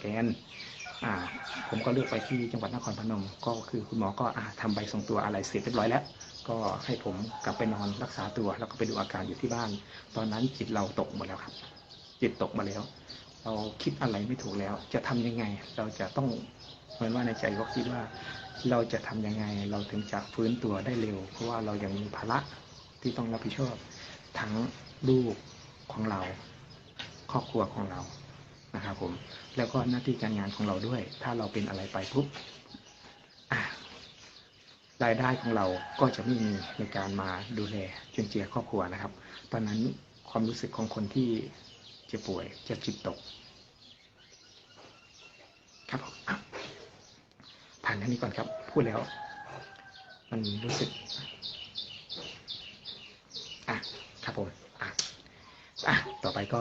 แกนผมก็เลือกไปที่จังหวัดนครพนม ก็คือคุณหมอก็อ่าทำใบส่งตัวอะไรเสร็จเรียบร้อยแล้ว ก็ให้ผมกลับไปนอนรักษาตัว แล้วก็ไปดูอาการอยู่ที่บ้าน ตอนนั้นจิตเราตกหมดแล้วครับ จิตตกมาแล้ว เราคิดอะไรไม่ถูกแล้ว จะทำยังไง เราจะต้องเหมือนว่าในใจก็คิดว่า เราจะทำยังไง เราถึงจะฟื้นตัวได้เร็ว เพราะว่าเรายังมีภาระที่ต้องรับผิดชอบทั้งลูกของเรา ครอบครัวของเรา นะครับผมแล้วก็หน้าที่การงานของเราด้วย ถ้าเราเป็นอะไรไปปุ๊บรายได้ของเราก็จะไม่มีในการมาดูแลจุนเจือครอบครัวนะครับ ตอนนั้นความรู้สึกของคนที่จะป่วยจะจิตตก ครับผมอะผ่านท่านี้ก่อนครับ พูดแล้ว มันรู้สึกอะครับผมอะอะต่อไปก็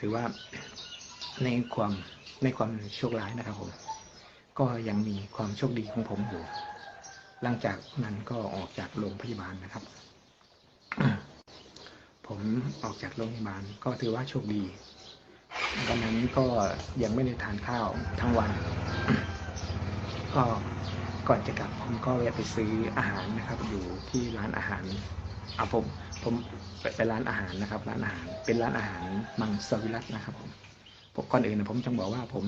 ถือว่า ในความในความโชคร้ายนะครับผมก็ยังมีความโชคดีของผมอยู่ หลังจากนั้นก็ออกจากโรงพยาบาลนะครับ ผมออกจากโรงพยาบาลก็ถือว่าโชคดีวันนั้นก็ยังไม่ได้ทานข้าวทั้งวัน ก็ก่อนจะกลับผมก็แวะไปซื้ออาหารนะครับ อยู่ที่ร้านอาหารอะผมผมไปร้านอาหารนะครับ ร้านอาหารเป็นร้านอาหารมังสวิรัตนะครับผม ก่อนอื่นนะผมจะบอกว่าผม